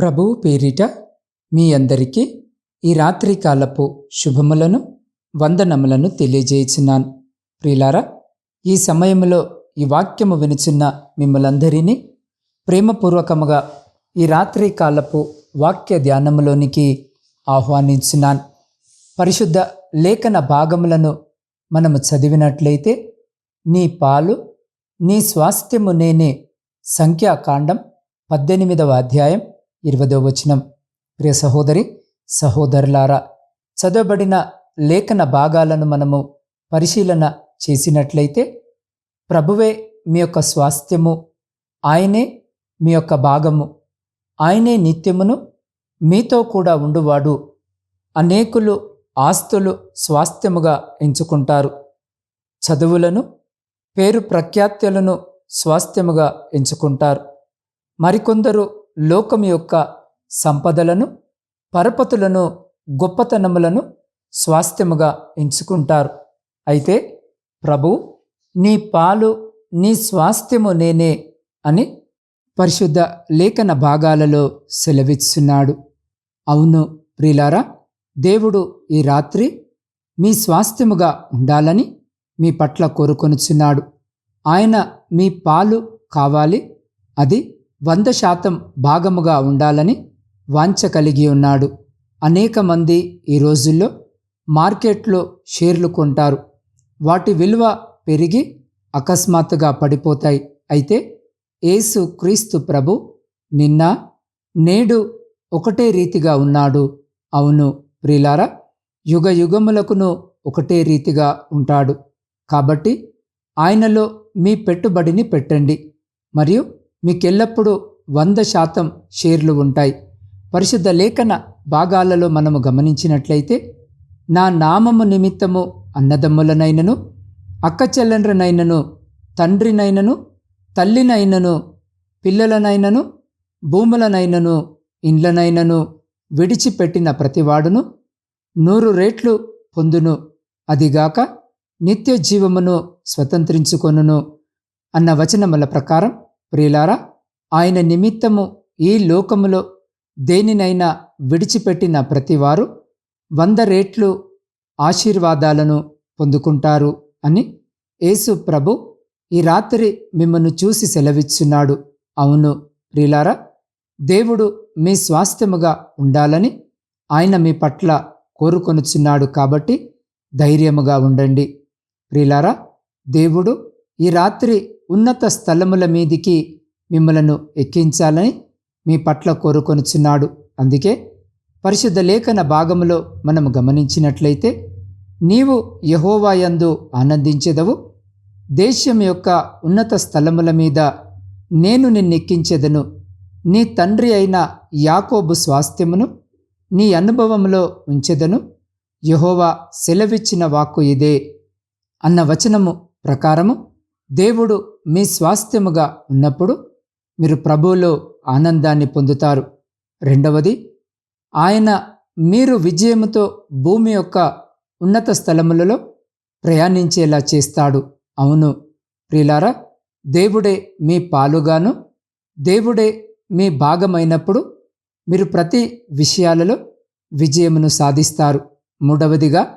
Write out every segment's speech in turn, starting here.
ప్రభువు పేరిట మీ అందరికీ ఈ రాత్రికాలపు శుభములను వందనములను తెలియజేయుచున్నాను. ప్రియులారా ఈ సమయంలో ఈ వాక్యము వినుచున్న మిమ్మలందరినీ ప్రేమపూర్వకముగా ఈ రాత్రి కాలపు వాక్య ధ్యానములోనికి ఆహ్వానించున్నాను. పరిశుద్ధ లేఖన భాగములను మనము చదివినట్లయితే నీ పాలు నీ స్వాస్థ్యము నేనే సంఖ్యాకాండం పద్దెనిమిదవ అధ్యాయం ఇరవదో వచనం. ప్రియ సహోదరి సహోదరులారా చదవబడిన లేఖన భాగాలను మనము పరిశీలన చేసినట్లయితే ప్రభువే మీ యొక్క స్వాస్థ్యము ఆయనే మీ యొక్క భాగము ఆయనే నిత్యమును మీతో కూడా ఉండువాడు. అనేకులు ఆస్తులు స్వాస్థ్యముగా ఎంచుకుంటారు. చదువులను పేరు ప్రఖ్యాత్యలను స్వాస్థ్యముగా ఎంచుకుంటారు. మరికొందరు లోకం యొక్క సంపదలను పరపతులను గొప్పతనములను స్వాస్థ్యముగా ఎంచుకుంటారు. అయితే ప్రభు నీ పాలు నీ స్వాస్థ్యము నేనే అని పరిశుద్ధ లేఖన భాగాలలో సెలవిస్తున్నాడు అవును ప్రిలారా దేవుడు ఈ రాత్రి మీ స్వాస్థ్యముగా ఉండాలని మీ పట్ల కోరుకొనుచున్నాడు. ఆయన మీ పాలు కావాలి అది వంద శాతం భాగముగా ఉండాలని వాంఛ కలిగి ఉన్నాడు. అనేక మంది ఈ రోజుల్లో మార్కెట్లో షేర్లు కొంటారు. వాటి విలువ పెరిగి అకస్మాత్తుగా పడిపోతాయి. అయితే ఏసు క్రీస్తు ప్రభు నిన్న నేడు ఒకటే రీతిగా ఉన్నాడు. అవును ప్రిలారా యుగ యుగములకును ఒకటే రీతిగా ఉంటాడు. కాబట్టి ఆయనలో మీ పెట్టుబడిని పెట్టండి. మరియు మీకెల్లప్పుడూ వంద శాతం షేర్లు ఉంటాయి. పరిశుద్ధ లేఖన భాగాలలో మనము గమనించినట్లయితే నా నామము నిమిత్తము అన్నదమ్ములనైనను అక్కచెల్లెండ్రనైనను తండ్రినైనను తల్లినైనను పిల్లలనైనను భూములనైనను ఇండ్లనైనను విడిచిపెట్టిన ప్రతివాడును నూరు రేట్లు పొందును. అదిగాక నిత్య జీవమును స్వతంత్రించుకొనును అన్న వచనముల ప్రకారం ప్రియులారా ఆయన నిమిత్తము ఈ లోకములో దేనినైనా విడిచిపెట్టిన ప్రతివారు వంద రేట్లు ఆశీర్వాదాలను పొందుకుంటారు అని యేసు ప్రభు ఈ రాత్రి మిమ్మల్ని చూసి సెలవిచ్చున్నాడు. అవును ప్రియులారా దేవుడు మీ స్వాస్థ్యముగా ఉండాలని ఆయన మీ పట్ల కోరుకొనుచున్నాడు కాబట్టి ధైర్యముగా ఉండండి. ప్రియులారా దేవుడు ఈ రాత్రి ఉన్నత స్థలముల మీదికి మిమ్మలను ఎక్కించాలని మీ పట్ల కోరుకొనుచున్నాడు. అందుకే పరిశుద్ధ లేఖన భాగములో మనం గమనించినట్లయితే నీవు యహోవాయందు ఆనందించెదవు దేశం యొక్క ఉన్నత స్థలముల మీద నేను నిన్నెక్కించెదను. నీ తండ్రి అయిన యాకోబు స్వాస్థ్యమును నీ అనుభవంలో ఉంచెదను. యహోవా సెలవిచ్చిన వాక్కు ఇదే. అన్న వచనము ప్రకారము దేవుడు మీ స్వాస్థ్యముగా ఉన్నప్పుడు మీరు ప్రభువులో ఆనందాన్ని పొందుతారు. రెండవది ఆయన మీరు విజయముతో భూమి యొక్క ఉన్నత స్థలములలో ప్రయాణించేలా చేస్తాడు. అవును ప్రియులారా దేవుడే మీ పాలుగాను దేవుడే మీ భాగమైనప్పుడు మీరు ప్రతి విషయాలలో విజయమును సాధిస్తారు. మూడవదిగా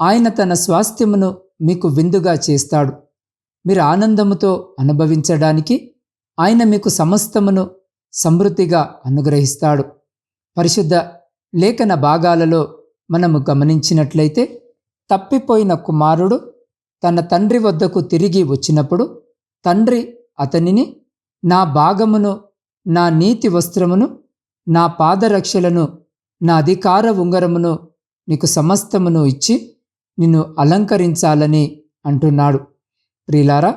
ఆయన తన స్వాస్థ్యమును మీకు విందుగా చేస్తాడు. మీరు ఆనందముతో అనుభవించడానికి ఆయన మీకు సమస్తమును సమృద్ధిగా అనుగ్రహిస్తాడు. పరిశుద్ధ లేఖన భాగాలలో మనము గమనించినట్లయితే తప్పిపోయిన కుమారుడు తన తండ్రి వద్దకు తిరిగి వచ్చినప్పుడు తండ్రి అతనిని నా భాగమును నా నీతి వస్త్రమును నా పాదరక్షలను నా అధికార ఉంగరమును నీకు సమస్తమును ఇచ్చి నిన్ను అలంకరించాలని అంటున్నాడు. ప్రిలారా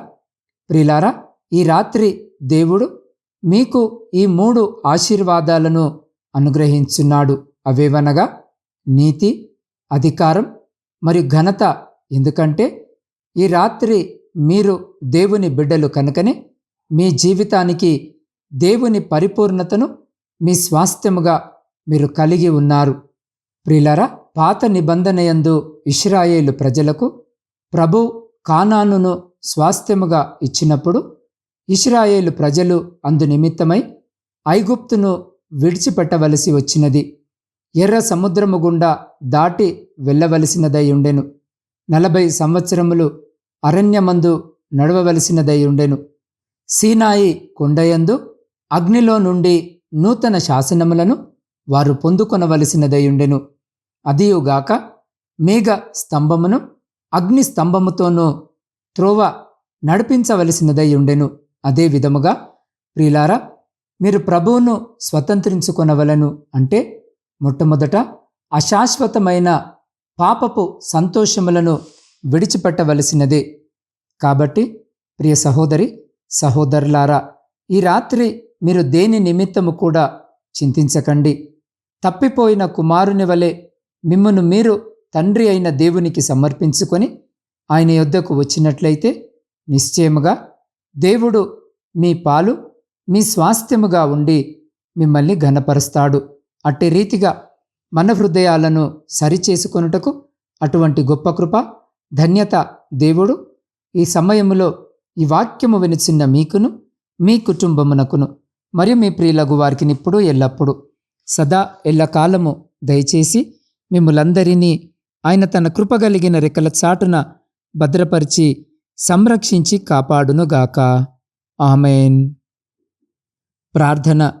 ప్రిలారా ఈ రాత్రి దేవుడు మీకు ఈ మూడు ఆశీర్వాదాలను అనుగ్రహించున్నాడు. అవేవనగా? నీతి అధికారం మరియు ఘనత. ఎందుకంటే ఈ రాత్రి మీరు దేవుని బిడ్డలు కనుకనే మీ జీవితానికి దేవుని పరిపూర్ణతను మీ స్వాస్థ్యముగా మీరు కలిగి ఉన్నారు. ప్రిలరా పాత నిబంధనయందు ఇస్రాయేలు ప్రజలకు ప్రభు కానానును స్వాస్థ్యముగా ఇచ్చినప్పుడు ఇస్రాయేలు ప్రజలు అందు నిమిత్తమై ఐగుప్తును విడిచిపెట్టవలసి వచ్చినది. ఎర్ర సముద్రము గుండా దాటి వెళ్ళవలసినదై ఉండెను. నలభై సంవత్సరములు అరణ్యమందు నడవవలసినదై ఉండెను సీనాయి కొండయందు అగ్నిలో నుండి నూతన శాసనములను వారు పొందుకొనవలసినదై ఉండెను అదియుగాక మేఘ స్తంభమును అగ్ని స్తంభముతోనూ త్రోవ నడిపించవలసినదై ఉండెను. అదే విధముగా ప్రియులారా మీరు ప్రభువును స్వతంత్రించుకొనవలను అంటే మొట్టమొదట అశాశ్వతమైన పాపపు సంతోషములను విడిచిపెట్టవలసినదే. కాబట్టి ప్రియ సహోదరి సహోదరులారా ఈ రాత్రి మీరు దేని నిమిత్తము కూడా చింతించకండి. తప్పిపోయిన కుమారుని వలె మిమ్మను మీరు తండ్రి అయిన దేవునికి సమర్పించుకొని ఆయన యొద్దకు వచ్చినట్లయితే నిశ్చయముగా దేవుడు మీ పాలు మీ స్వాస్థ్యముగా ఉండి మిమ్మల్ని ఘనపరుస్తాడు. అట్టి రీతిగా మన హృదయాలను సరిచేసుకొనుటకు అటువంటి గొప్ప కృప ధన్యత దేవుడు ఈ సమయములో ఈ వాక్యము వినిచిన్న మీకును మీ కుటుంబమునకును మరియు మీ ప్రియులగు వారికి ఇప్పుడు ఎల్లప్పుడూ. సదా ఎల్లకాలము దయచేసి మిమ్మలందరినీ ఆయన తన కృపగలిగిన రెక్కల చాటున భద్రపరిచి సంరక్షించి కాపాడునుగాక. ఆమెన్. ప్రార్థన.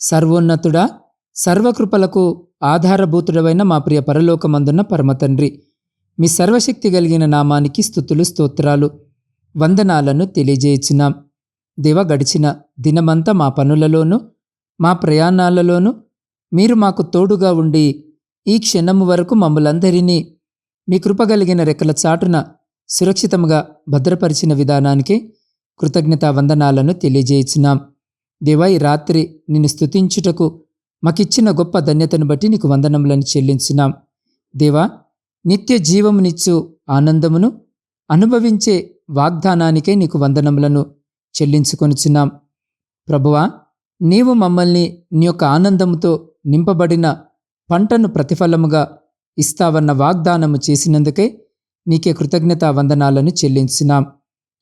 సర్వోన్నతుడా సర్వకృపలకు ఆధారభూతుడవైన మా ప్రియ పరలోకమందున్న పరమతండ్రి మీ సర్వశక్తి కలిగిన నామానికి స్థుతులు స్తోత్రాలు వందనాలను తెలియజేయుచున్నాం. దేవ గడిచిన దినమంతా మా పనులలోనూ మా ప్రయాణాలలోనూ మీరు మాకు తోడుగా ఉండి ఈ క్షణము వరకు మమ్మలందరినీ మీ కృపగలిగిన రెక్కల చాటున సురక్షితంగా భద్రపరిచిన విధానానికి కృతజ్ఞతా వందనాలను తెలియజేయుచున్నాం. దేవా ఈ రాత్రి నిన్ను స్తుతించుటకు మాకిచ్చిన గొప్ప ధన్యతను బట్టి నీకు వందనములను చెల్లించున్నాం. దేవా నిత్య జీవమునిచ్చు ఆనందమును అనుభవించే వాగ్దానానికే నీకు వందనములను చెల్లించుకొనిచున్నాం. ప్రభువా నీవు మమ్మల్ని నీ యొక్క ఆనందముతో నింపబడిన పంటను ప్రతిఫలముగా ఇస్తావన్న వాగ్దానము చేసినందుకే నీకే కృతజ్ఞతా వందనాలను చెల్లించినాం.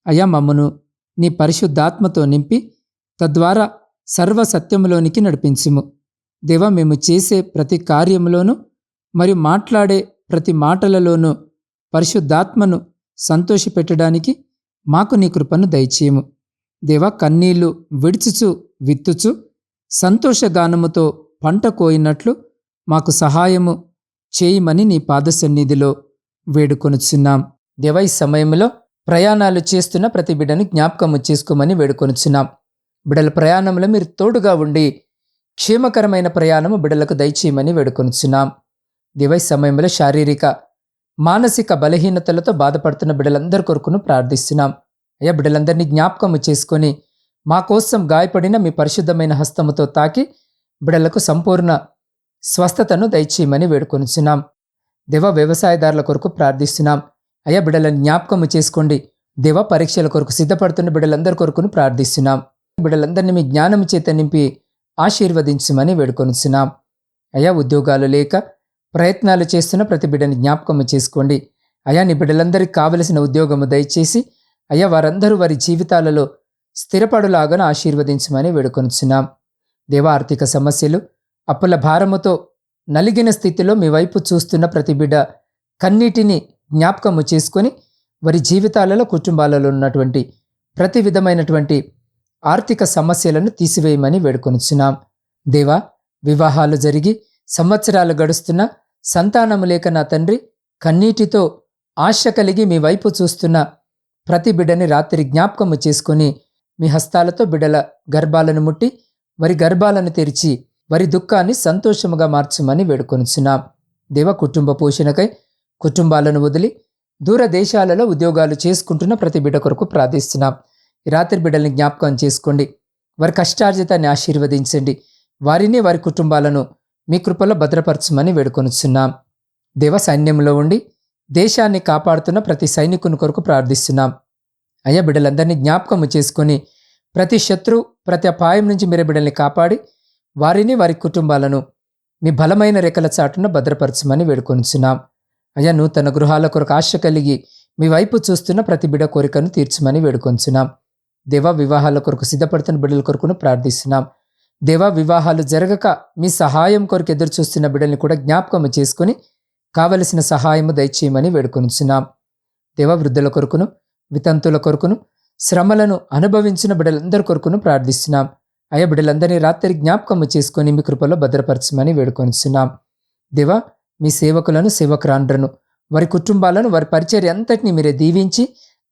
అయా మమ్మను నీ పరిశుద్ధాత్మతో నింపి తద్వారా సర్వ సత్యములోనికి నడిపించుము. దేవ మేము చేసే ప్రతి కార్యములోనూ మరియు మాట్లాడే ప్రతి మాటలలోనూ పరిశుద్ధాత్మను సంతోషపెట్టడానికి మాకు నీ కృపను దయచేయము. దేవ కన్నీళ్ళు విడిచుచు విత్తుచు సంతోషగానముతో పంట కోయినట్లు మాకు సహాయము చేయమని నీ పాదసన్నిధిలో వేడుకొనుచున్నాం దేవ సమయంలో ప్రయాణాలు చేస్తున్న ప్రతి బిడ్డను జ్ఞాపకము చేసుకోమని వేడుకొనుచున్నాం బిడల ప్రయాణంలో మీరు తోడుగా ఉండి క్షేమకరమైన ప్రయాణము బిడలకు దయచేయమని వేడుకొనుచున్నాం దివై సమయంలో శారీరక మానసిక బలహీనతలతో బాధపడుతున్న బిడ్డలందరి కొరకును ప్రార్థిస్తున్నాం. అయ్యా బిడ్డలందరినీ జ్ఞాపకము చేసుకొని మా కోసం గాయపడిన మీ పరిశుద్ధమైన హస్తముతో తాకి బిడలకు సంపూర్ణ స్వస్థతను దయచేయమని వేడుకొనుచున్నాం దేవ వ్యవసాయదారుల కొరకు ప్రార్థిస్తున్నాం. అయ్యా బిడ్డలను జ్ఞాపకము చేసుకోండి. దేవ పరీక్షల కొరకు సిద్ధపడుతున్న బిడ్డలందరి కొరకును ప్రార్థిస్తున్నాం. బిడ్డలందరినీ మీ జ్ఞానం చేత నింపి ఆశీర్వదించమని వేడుకొనుచున్నాం. అయా ఉద్యోగాలు లేక ప్రయత్నాలు చేస్తున్న ప్రతి బిడ్డని జ్ఞాపకము చేసుకోండి. అయా నీ బిడ్డలందరికీ కావలసిన ఉద్యోగము దయచేసి అయ్యా వారందరూ వారి జీవితాలలో స్థిరపడులాగా ఆశీర్వదించమని వేడుకొనుచున్నాం. దేవ ఆర్థిక సమస్యలు అప్పుల భారముతో నలిగిన స్థితిలో మీ వైపు చూస్తున్న ప్రతి బిడ్డ కన్నీటిని జ్ఞాపకము చేసుకొని వారి జీవితాలలో కుటుంబాలలో ఉన్నటువంటి ప్రతి విధమైనటువంటి ఆర్థిక సమస్యలను తీసివేయమని వేడుకొనిచున్నాం. దేవా వివాహాలు జరిగి సంవత్సరాలు గడుస్తున్న సంతానము లేక నా తండ్రి కన్నీటితో ఆశ కలిగి మీ వైపు చూస్తున్న ప్రతి బిడ్డని రాత్రి జ్ఞాపకము చేసుకొని మీ హస్తాలతో బిడ్డల గర్భాలను ముట్టి వారి గర్భాలను తెరిచి వారి దుఃఖాన్ని సంతోషముగా మార్చమని వేడుకొనుచున్నాం. దేవ కుటుంబ పోషణకై కుటుంబాలను వదిలి దూర దేశాలలో ఉద్యోగాలు చేసుకుంటున్న ప్రతి బిడ్డ కొరకు ప్రార్థిస్తున్నాం. రాత్రి బిడ్డల్ని జ్ఞాపకం చేసుకోండి. వారి కష్టార్జితాన్ని ఆశీర్వదించండి. వారిని వారి కుటుంబాలను మీ కృపలో భద్రపరచమని వేడుకొనుచున్నాం. దేవ సైన్యంలో ఉండి దేశాన్ని కాపాడుతున్న ప్రతి సైనికుని కొరకు ప్రార్థిస్తున్నాం. అయ్యా బిడ్డలందరినీ జ్ఞాపకము చేసుకొని ప్రతి శత్రు ప్రతి అపాయం నుంచి మీరు బిడ్డల్ని కాపాడి వారిని వారి కుటుంబాలను మీ బలమైన రెక్కల చాటున భద్రపరచమని వేడుకొనిచున్నాం. అయ్యా నూతన గృహాల కొరకు ఆశ కలిగి మీ వైపు చూస్తున్న ప్రతి బిడ కోరికను తీర్చమని వేడుకొంచున్నాం దేవ వివాహాల కొరకు సిద్ధపడుతున్న బిడ్డల కొరకును ప్రార్థిస్తున్నాం. దేవా వివాహాలు జరగక మీ సహాయం కొరకు ఎదురు చూస్తున్న బిడ్డల్ని కూడా జ్ఞాపకం చేసుకుని కావలసిన సహాయము దయచేయమని వేడుకొనిచున్నాం. దేవ వృద్ధుల కొరకును వితంతుల కొరకును శ్రమలను అనుభవించిన బిడ్డలందరి కొరకును ప్రార్థిస్తున్నాం. అయ్యా బిడ్డలందరినీ రాత్రి జ్ఞాపకము చేసుకొని మీ కృపలో భద్రపరచమని వేడుకొనిస్తున్నాం దేవా మీ సేవకులను సేవకురాండ్రను వారి కుటుంబాలను వారి పరిచర్య అంతటిని మీరే దీవించి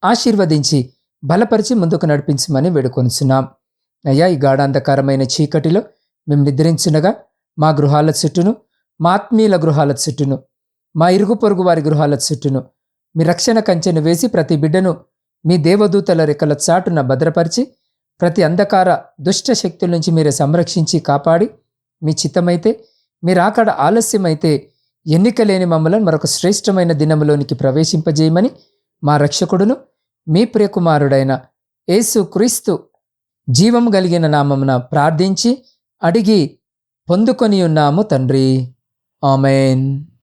ఆశీర్వదించి బలపరిచి ముందుకు నడిపించమని వేడుకొనిస్తున్నాం అయ్యా ఈ గాఢాంధకారమైన చీకటిలో మేము నిద్రించునగా మా గృహాల చుట్టూను మా ఆత్మీయుల గృహాల చుట్టూను మా ఇరుగు పొరుగు వారి గృహాల చుట్టూను మీ రక్షణ కంచెను వేసి ప్రతి బిడ్డను మీ దేవదూతల రెక్కల చాటున భద్రపరిచి ప్రతి అంధకార దుష్ట శక్తుల నుంచి మీరు సంరక్షించి కాపాడి మీ చిత్తమైతే మీరు ఆకడ ఆలస్యమైతే ఎన్నిక లేని మమ్మలను మరొక శ్రేష్టమైన దినములోనికి ప్రవేశింపజేయమని మా రక్షకుడును మీ ప్రియకుమారుడైన యేసు క్రీస్తు జీవం కలిగిన నామమున ప్రార్థించి అడిగి పొందుకొని ఉన్నాము తండ్రి. ఆమెన్.